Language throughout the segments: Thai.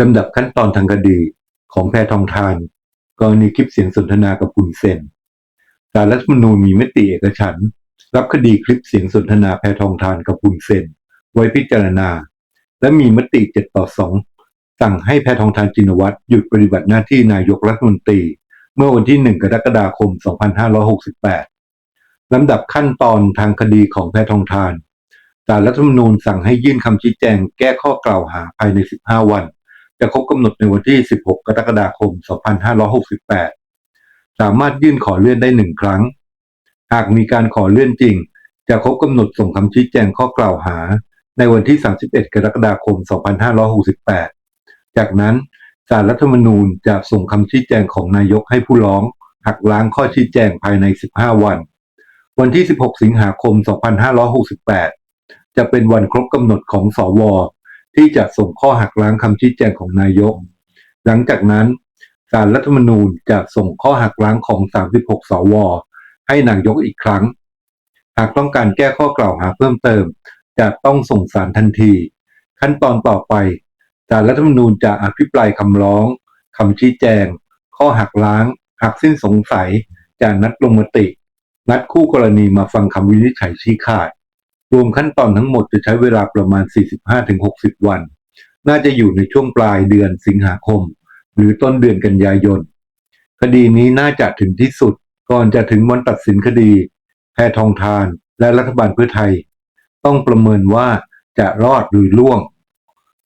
ลำดับขั้นตอนทางคดีของแพทองทานกรณีคลิปเสียงสนทนากับคุณเซนสารรัฐมนูญมีมติเอกฉันรับคดีคลิปเสียงสนทนาแพทองทานกับคุณเซนไว้พิจารณา และมีมติ7ต่อ2สั่งให้แพทองทานจินวัตรหยุดปฏิบัติหน้าที่นายกรัฐมนตรี เมื่อวันที่ 1 กรกฎาคม 2568 ลำดับขั้นตอนทางคดีของแพทองทานศาลรัฐมนูญสั่งให้ยื่นคำชี้แจงแก้ข้อกล่าวหาภายใน 15 วัน จะครบกำหนดในวันที่ 16 กรกฎาคม 2568 สามารถยื่นขอเลื่อนได้หนึ่งครั้ง หากมีการขอเลื่อนจริง จะครบกำหนดส่งคำชี้แจงข้อกล่าวหา ในวันที่ 31 กรกฎาคม 2568 จากนั้นศาลรัฐธรรมนูญจะส่งคำชี้แจงของนายกให้ผู้ร้อง หักล้างข้อชี้แจงภายใน 15 วัน วันที่ 16 สิงหาคม 2568 จะเป็นวันครบกำหนดของสว ที่จะส่งข้อหักล้างคำชี้แจงของนายก หลังจากนั้นศาลรัฐธรรมนูญจะส่งข้อหักล้างของ 36 สว ให้นายกอีกครั้ง หากต้องการแก้ข้อกล่าวหาเพิ่มเติม จะต้องส่งสารทันที ขั้นตอนต่อไปศาลรัฐธรรมนูญจะอภิปรายคำร้องคำชี้แจง ข้อหักล้าง หากสิ้นสงสัย จะนัดลงมติ นัดคู่กรณีมาฟังคำวินิจฉัยชี้ขาด รวมขั้นตอนทั้งหมดจะใช้เวลาประมาณ 45-60 วัน น่าจะอยู่ในช่วงปลายเดือนสิงหาคม หรือต้นเดือนกันยายน คดีนี้น่าจะถึงที่สุด ก่อนจะถึงวันตัดสินคดี แพทองทานและรัฐบาลเพื่อไทย ต้องประเมินว่าจะรอดหรือล่วง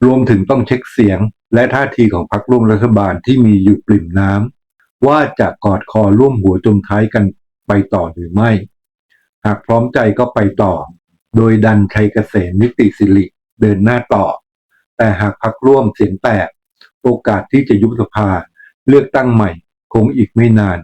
รวมถึงต้องเช็คเสียง และท่าทีของพรรคร่วมรัฐบาลที่มีอยู่ปริ่มน้ำว่าจะกอดคอร่วมหัวจมท้ายกันไปต่อหรือไม่ หากพร้อมใจก็ไปต่อ โดยดันชัยเกษมนิติสิริเดินหน้าต่อ แต่หากพักร่วมเสียงแตก โอกาสที่จะยุบสภาเลือกตั้งใหม่คงอีกไม่นาน